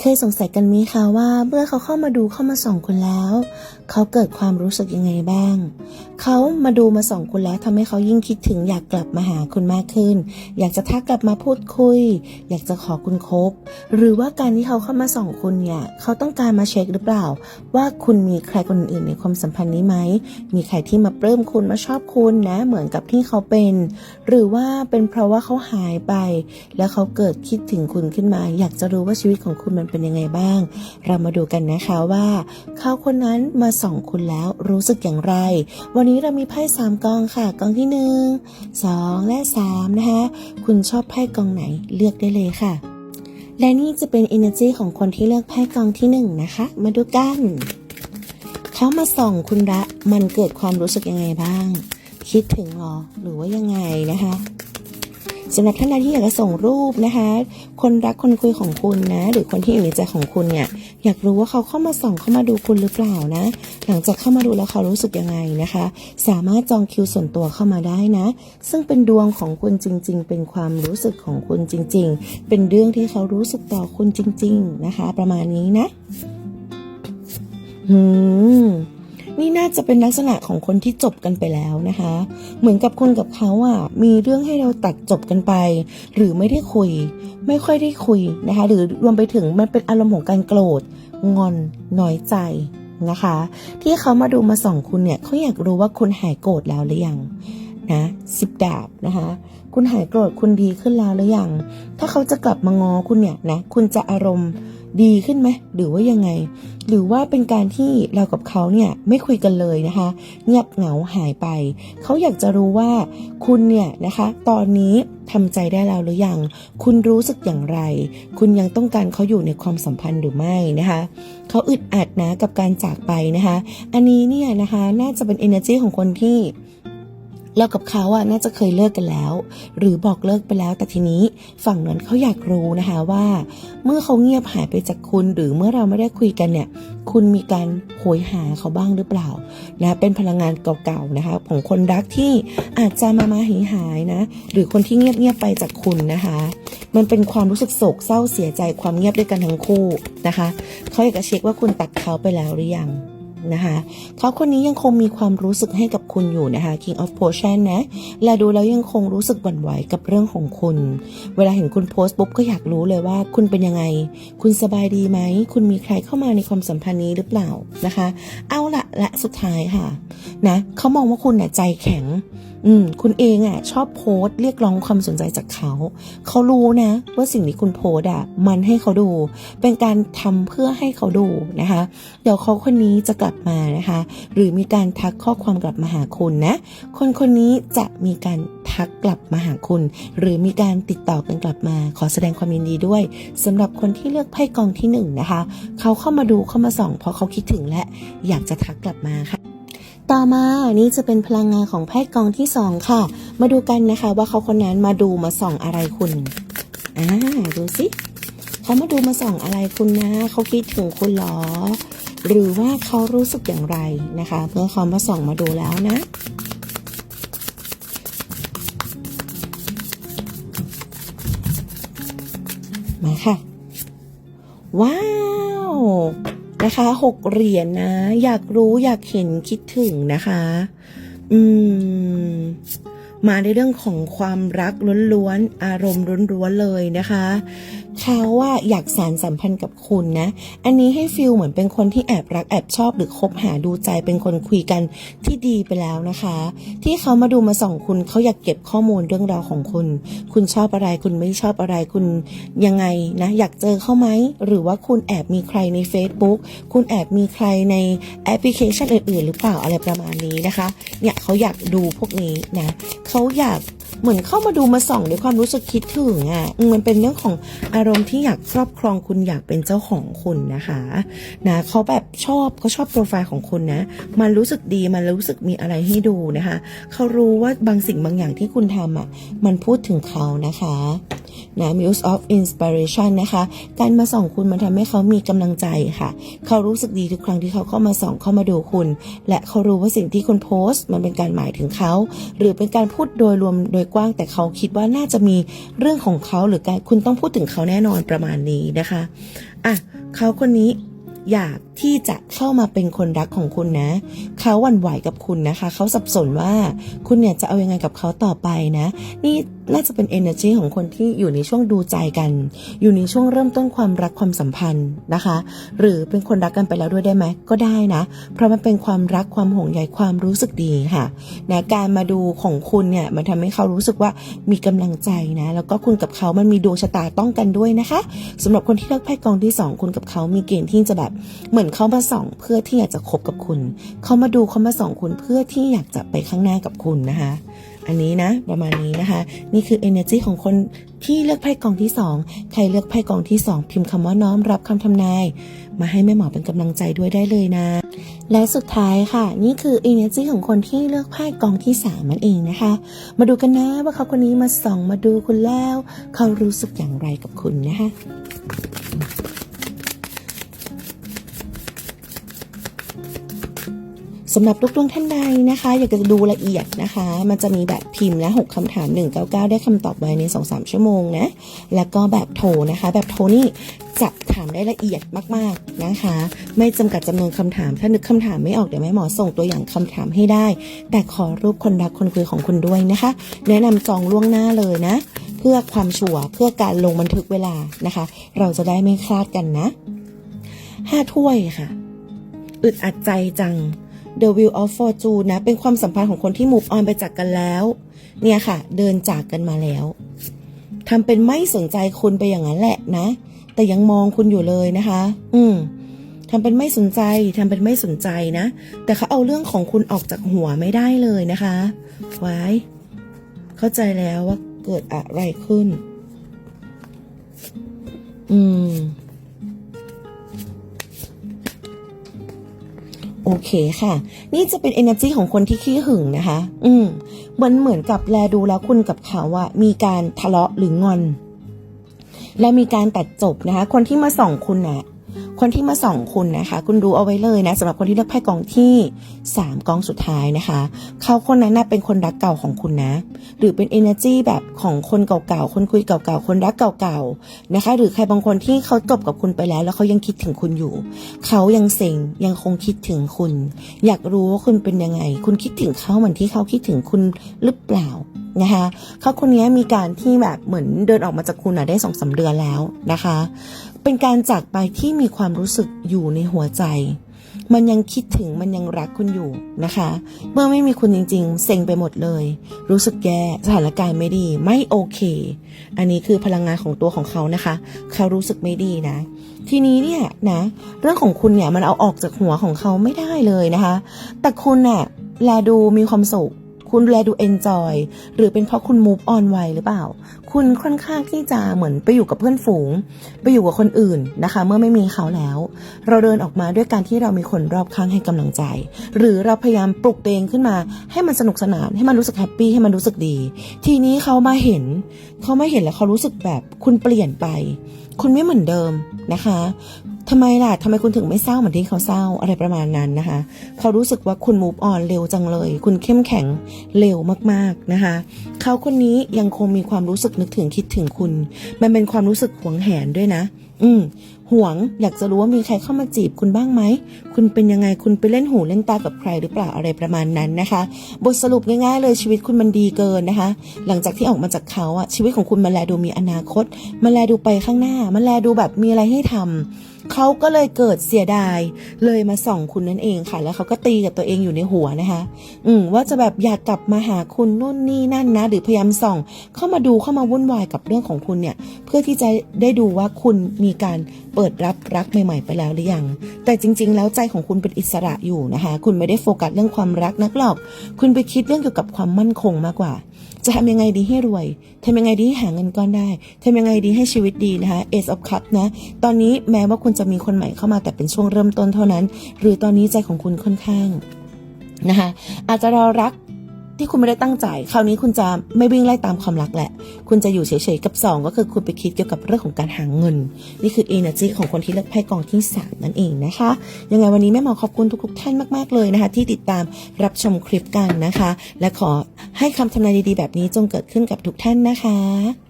เคยสงสัยกันไหมคะว่าเมื่อเขาเข้ามาดูเข้ามาส่องคุณแล้ว เขาเกิดความรู้สึกยังไงบ้าง เขามาดูมาส่องคุณแล้วทำให้เขายิ่งคิดถึงอยากกลับมาหาคุณมากขึ้น อยากจะทักกลับมาพูดคุย อยากจะขอคุณคบ หรือว่าการที่เขาเข้ามาส่องคุณเนี่ยเขาต้องการมาเช็คหรือเปล่า ว่าคุณมีใครคนอื่นในความสัมพันธ์นี้ไหมมีใครที่มาปลื้มคุณมาชอบคุณนะ เหมือนกับที่เขาเป็น หรือว่าเป็นเพราะว่าเขาหายไป แล้วเขาเกิดคิดถึงคุณขึ้นมา อยากจะรู้ว่าชีวิตของคุณมันเป็นยังไงบ้าง เรามาดูกันนะคะว่าเขาคนนั้นมาส่องคุณแล้วรู้สึกอย่างไร วันนี้เรามีไพ่สามกองค่ะ กองที่หนึ่งสองและสามนะคะคุณชอบไพ่กองไหนเลือกได้เลยค่ะ และนี่จะเป็น energy ของคนที่เลือกไพ่กองที่หนึ่งนะคะ มาดูกันเขามาส่องคุณละมันเกิดความรู้สึกยังไงบ้าง คิดถึงหรอหรือว่ายังไงนะคะ สำหรับท่านใดที่อยากจะส่งรูปนะคะ คนรักคนคุยของคุณนะ หรือคนที่อยู่ในใจของคุณเนี่ย อยากรู้ว่าเขาเข้ามาส่องเข้ามาดูคุณหรือเปล่านะ หลังจากเข้ามาดูแล้วเขารู้สึกยังไงนะคะ สามารถจองคิวส่วนตัวเข้ามาได้นะ ซึ่งเป็นดวงของคุณจริง ๆ เป็นความรู้สึกของคุณจริง ๆ เป็นเรื่องที่เขารู้สึกต่อคุณจริง ๆ นะคะ ประมาณนี้นะหืม นี่น่าจะเป็นลักษณะของคนที่จบกันไปแล้วนะคะ เหมือนกับคนกับเขาอะมีเรื่องให้เราตัดจบกันไป หรือไม่ได้คุย ไม่ค่อยได้คุยนะคะ หรือรวมไปถึงมันเป็นอารมณ์ของการโกรธงอนน้อยใจนะคะ ที่เขามาดูมาส่องคุณเนี่ยเขาอยากรู้ว่าคุณหายโกรธแล้วหรือยังนะสิบดาบนะคะ คุณหายโกรธคุณดีขึ้นแล้วหรือยังถ้าเขาจะกลับมางอคุณเนี่ยนะคุณจะอารมณ์ ดีขึ้นไหมหรือว่ายังไง หรือว่าเป็นการที่เรากับเขาเนี่ยไม่คุยกันเลยนะคะ เงียบเหงาหายไป เขาอยากจะรู้ว่าคุณเนี่ยนะคะ ตอนนี้ทำใจได้แล้วหรือยัง คุณรู้สึกอย่างไร คุณยังต้องการเขาอยู่ในความสัมพันธ์หรือไม่นะคะ เขาอึดอัดนะกับการจากไปนะคะ อันนี้เนี่ยนะคะน่าจะเป็น energy ของคนที่ เรากับเขาอะน่าจะเคยเลิกกันแล้ว หรือบอกเลิกไปแล้ว แต่ทีนี้ฝั่งนั้นเขาอยากรู้นะคะว่า เมื่อเขาเงียบหายไปจากคุณ หรือเมื่อเราไม่ได้คุยกันเนี่ย คุณมีการโหยหาเขาบ้างหรือเปล่านะเป็นพลังงานเก่าๆนะคะ ของคนรักที่อาจจะมามาหายหายนะ หรือคนที่เงียบๆไปจากคุณนะคะ มันเป็นความรู้สึกโศกเศร้าเสียใจความเงียบด้วยกันทั้งคู่นะคะเขาอยากจะเช็คว่าคุณตัดเขาไปแล้วหรือยัง นะคะเขาคนนี้ยังคงมีความรู้สึกให้กับคุณอยู่นะคะ King of Potion นะ และดูแล้วยังคงรู้สึกหวั่นไหวกับเรื่องของคุณ เวลาเห็นคุณโพสต์ปุ๊บก็อยากรู้เลยว่าคุณเป็นยังไง คุณสบายดีไหม คุณมีใครเข้ามาในความสัมพันธ์นี้หรือเปล่านะคะ เอาละและสุดท้ายค่ะนะเขามองว่าคุณน่ะใจแข็งอืมคุณเองอะ ชอบโพสต์เรียกร้องความสนใจจากเขา เขารู้นะ ว่าสิ่งที่คุณโพสต์อะ มันให้เขาดู เป็นการทำเพื่อให้เขาดูนะคะ เดี๋ยวเขาคนนี้จะกลับมานะคะ หรือมีการทักข้อความกลับมาหาคุณนะ คนคนนี้จะมีการทักกลับมาหาคุณ หรือมีการติดต่อกันกลับมา ขอแสดงความยินดีด้วยสำหรับคนที่เลือกไพ่กองที่หนึ่งนะคะ เขาเข้ามาดูเข้ามาส่อง เพราะเขาคิดถึงและอยากจะทักกลับมาค่ะต่อมานี่จะเป็นพลังงานของไพ่กองที่สองค่ะ มาดูกันนะคะว่าเขาคนนั้นมาดูมาส่องอะไรคุณอ่าดูสิเขามาดูมาส่องอะไรคุณนะ เขาคิดถึงคุณหรอ หรือว่าเขารู้สึกอย่างไรนะคะ เมื่อเขามาส่องมาดูแล้วนะ มาค่ะ ว้าวนะคะหกเหรียญนะ อยากรู้อยากเห็นคิดถึงนะคะ อืม มาในเรื่องของความรักล้วนๆ อารมณ์ล้วนๆเลยนะคะ เขาว่าอยากสารสัมพันธ์กับคุณนะ อันนี้ให้ฟิลเหมือนเป็นคนที่แอบรักแอบชอบหรือคบหาดูใจเป็นคนคุยกันที่ดีไปแล้วนะคะ ที่เขามาดูมาส่องคุณเขาอยากเก็บข้อมูลเรื่องราวของคุณ คุณชอบอะไรคุณไม่ชอบอะไรคุณยังไงนะ อยากเจอเขาไหมหรือว่าคุณแอบมีใครใน Facebook คุณแอบมีใครในแอปพลิเคชันอื่นๆ หรือเปล่าอะไรประมาณนี้นะคะ เนี่ยเขาอยากดูพวกนี้นะเขาอยาก เหมือนเข้ามาดูมาส่องด้วยความรู้สึกคิดถึงอะมันเป็นเรื่องของอารมณ์ที่อยากครอบครองคุณอยากเป็นเจ้าของคุณนะคะนะเขาแบบชอบเขาชอบโปรไฟล์ของคุณนะ มันรู้สึกดีมันรู้สึกมีอะไรให้ดูนะคะ เขารู้ว่าบางสิ่งบางอย่างที่คุณทำอะมันพูดถึงเขานะคะ นะ Muse of Inspiration นะคะ การมาส่องคุณมันทำให้เขามีกำลังใจค่ะ เขารู้สึกดีทุกครั้งที่เขาเข้ามาส่องเข้ามาดูคุณ และเขารู้ว่าสิ่งที่คุณโพสต์ มันเป็นการหมายถึงเขา หรือเป็นการพูดโดยรวมโดยกว้างแต่เขาคิดว่าน่าจะมีเรื่องของเขาหรือการคุณต้องพูดถึงเขาแน่นอนประมาณนี้นะคะอะเขาคนนี้อยาก ที่จะเข้ามาเป็นคนรักของคุณนะ เขาหวั่นไหวกับคุณนะคะ เขาสับสนว่าคุณเนี่ยจะเอายังไงกับเขาต่อไปนะ นี่น่าจะเป็น energy ของคนที่อยู่ในช่วงดูใจกัน อยู่ในช่วงเริ่มต้นความรักความสัมพันธ์นะคะ หรือเป็นคนรักกันไปแล้วด้วยได้ไหม ก็ได้นะ เพราะมันเป็นความรักความห่วงใยความรู้สึกดีค่ะนะการมาดูของคุณเนี่ยมันทำให้เขารู้สึกว่ามีกำลังใจนะ แล้วก็คุณกับเขามันมีดวงชะตาต้องกันด้วยนะคะสำหรับคนที่เลือกไพ่กองที่สองคุณกับเขามีเกณฑ์ที่จะแบบเหมือนเขามาส่องเพื่อที่อยากจะคบกับคุณ เขามาดูเขามาส่องคุณเพื่อที่อยากจะไปข้างหน้ากับคุณนะคะ อันนี้นะ ประมาณนี้นะคะ นี่คือ energy ของคนที่เลือกไพ่กองที่สองใครเลือกไพ่กองที่สองพิมพ์คำว่าน้อมรับคำทำนาย มาให้แม่หมอเป็นกำลังใจด้วยได้เลยนะ และสุดท้ายค่ะ นี่คือ energy ของคนที่เลือกไพ่กองที่สามนั่นเองนะคะ มาดูกันนะว่าเขาคนนี้มาส่องมาดูคุณแล้ว เขารู้สึกอย่างไรกับคุณนะคะ สำหรับลูกดวงท่านใดนะคะ อยากจะดูละเอียดนะคะ มันจะมีแบบพิมพ์และ6คำถาม 199 ได้คำตอบไว้ใน 2-3 ชั่วโมงนะ แล้วก็แบบโทรนะคะ แบบโทรนี่จะถามได้ละเอียดมากๆนะคะ ไม่จำกัดจำนวนคำถาม ถ้านึกคำถามไม่ออกเดี๋ยวแม่หมอส่งตัวอย่างคำถามให้ได้ แต่ขอรูปคนรักคนคุยของคุณด้วยนะคะ แนะนำจองล่วงหน้าเลยนะ เพื่อความชัวร์เพื่อการลงบันทึกเวลานะคะ เราจะได้ไม่คลาดกันนะห้าถ้วยค่ะอึดอัดใจจัง The Wheel of Fortune นะ เป็นความสัมพันธ์ของคนที่ move on ไปจากกันแล้ว เนี่ยค่ะ เดินจากกันมาแล้วทำเป็นไม่สนใจคุณไปอย่างนั้นแหละนะ แต่ยังมองคุณอยู่เลยนะคะ อืมทำเป็นไม่สนใจทำเป็นไม่สนใจนะ แต่เขาเอาเรื่องของคุณออกจากหัวไม่ได้เลยนะคะไว้เข้าใจแล้วว่าเกิดอะไรขึ้น อืม โอเคค่ะ นี่จะเป็น energy ของคนที่ขี้หึงนะคะ อืมเหมือนเหมือนกับแลดูแล้วคุณกับเขาอะมีการทะเลาะหรืองอน และมีการตัดจบนะคะ คนที่มาส่องคุณนะ คนที่มาส่องคุณนะคะ คุณดูเอาไว้เลยนะสำหรับคนที่เลือกไพ่กองที่สามกองสุดท้ายนะคะ เขาคนนั้นน่ะเป็นคนรักเก่าของคุณนะ หรือเป็น energy แบบของคนเก่าๆ คนคุยเก่าๆ คนรักเก่าๆ นะคะ หรือใครบางคนที่เขาจบกับคุณไปแล้ว แล้วเขายังคิดถึงคุณอยู่ เขายังเซ็งยังคงคิดถึงคุณ อยากรู้ว่าคุณเป็นยังไง คุณคิดถึงเขาเหมือนที่เขาคิดถึงคุณหรือเปล่านะคะเขาคนนี้มีการที่แบบเหมือนเดินออกมาจากคุณอะได้สองสาเดือนแล้วนะคะ เป็นการจากไปที่มีความรู้สึกอยู่ในหัวใจ มันยังคิดถึงมันยังรักคุณอยู่นะคะ เมื่อไม่มีคุณจริง ๆ เซ็งไปหมดเลย รู้สึกแย่สถานการณ์ไม่ดี ไม่โอเค อันนี้คือพลังงานของตัวของเขานะคะ เขารู้สึกไม่ดีนะ ทีนี้เนี่ยนะ เรื่องของคุณเนี่ยมันเอาออกจากหัวของเขาไม่ได้เลยนะคะ แต่คุณน่ะแลดูมีความสุข คุณแลดูเอนจอยหรือเป็นเพราะคุณ move on ไวหรือเปล่า คุณค่อนข้างที่จะเหมือนไปอยู่กับเพื่อนฝูง ไปอยู่กับคนอื่นนะคะ เมื่อไม่มีเขาแล้ว เราเดินออกมาด้วยการที่เรามีคนรอบข้างให้กำลังใจ หรือเราพยายามปลุกเองขึ้นมา ให้มันสนุกสนานให้มันรู้สึกแฮปปี้ให้มันรู้สึกดี ทีนี้เขามาเห็น เขามาเห็นแล้วเขารู้สึกแบบคุณเปลี่ยนไป คุณไม่เหมือนเดิมนะคะ ทำไมล่ะทำไมคุณถึงไม่เศร้าเหมือนที่เขาเศร้าอะไรประมาณนั้นนะคะเขารู้สึกว่าคุณ move on เร็วจังเลย คุณเข้มแข็งเร็วมากๆนะคะ เขาคนนี้ยังคงมีความรู้สึกนึกถึงคิดถึงคุณ มันเป็นความรู้สึกหวงแหนด้วยนะ อืมหวงอยากจะรู้ว่ามีใครเข้ามาจีบคุณบ้างไหม คุณเป็นยังไงคุณไปเล่นหูเล่นตากับใครหรือเปล่าอะไรประมาณนั้นนะคะ บทสรุปง่ายๆเลยชีวิตคุณมันดีเกินนะคะ หลังจากที่ออกมาจากเขาอะชีวิตของคุณมันแลดูมีอนาคต มันแลดูไปข้างหน้า มันแลดูแบบมีอะไรให้ทำ เขาก็เลยเกิดเสียดาย เลยมาส่องคุณนั่นเองค่ะ แล้วเขาก็ตีกับตัวเองอยู่ในหัวนะคะ อืมว่าจะแบบอยากกลับมาหาคุณนู่นนี่นั่นนะ หรือพยายามส่อง เข้ามาดูเข้ามาวุ่นวายกับเรื่องของคุณเนี่ย เพื่อที่จะได้ดูว่าคุณมีการเปิดรับรักใหม่ ๆ ไปแล้วหรือยัง แต่จริง ๆ แล้วใจของคุณเป็นอิสระอยู่นะคะ คุณไม่ได้โฟกัสเรื่องความรักนักหรอก คุณไปคิดเรื่องเกี่ยวกับความมั่นคงมากกว่าจะทำยังไงดีให้รวย ทำยังไงดีให้หาเงินก้อนได้ ทำยังไงดีให้ชีวิตดีนะคะ Ace of Cups นะ ตอนนี้แม้ว่าคุคุณจะมีคนใหม่เข้ามาแต่เป็นช่วงเริ่มต้นเท่านั้น หรือตอนนี้ใจของคุณค่อนข้างนะคะอาจจะรอรักที่คุณไม่ได้ตั้งใจ คราวนี้คุณจะไม่วิ่งไล่ตามความรักแหละ คุณจะอยู่เฉยๆกับ 2 ก็คือคุณไปคิดเกี่ยวกับเรื่องของการหาเงิน นี่คือ energy ของคนที่เลือกไพ่กองที่ 3 นั่นเองนะคะ ยังไงวันนี้แม่หมอขอบคุณทุกๆท่านมากๆเลยนะคะ ที่ติดตามรับชมคลิปกันนะคะ และขอให้คำทำนายดีๆ แบบนี้จงเกิดขึ้นกับทุกท่านนะคะ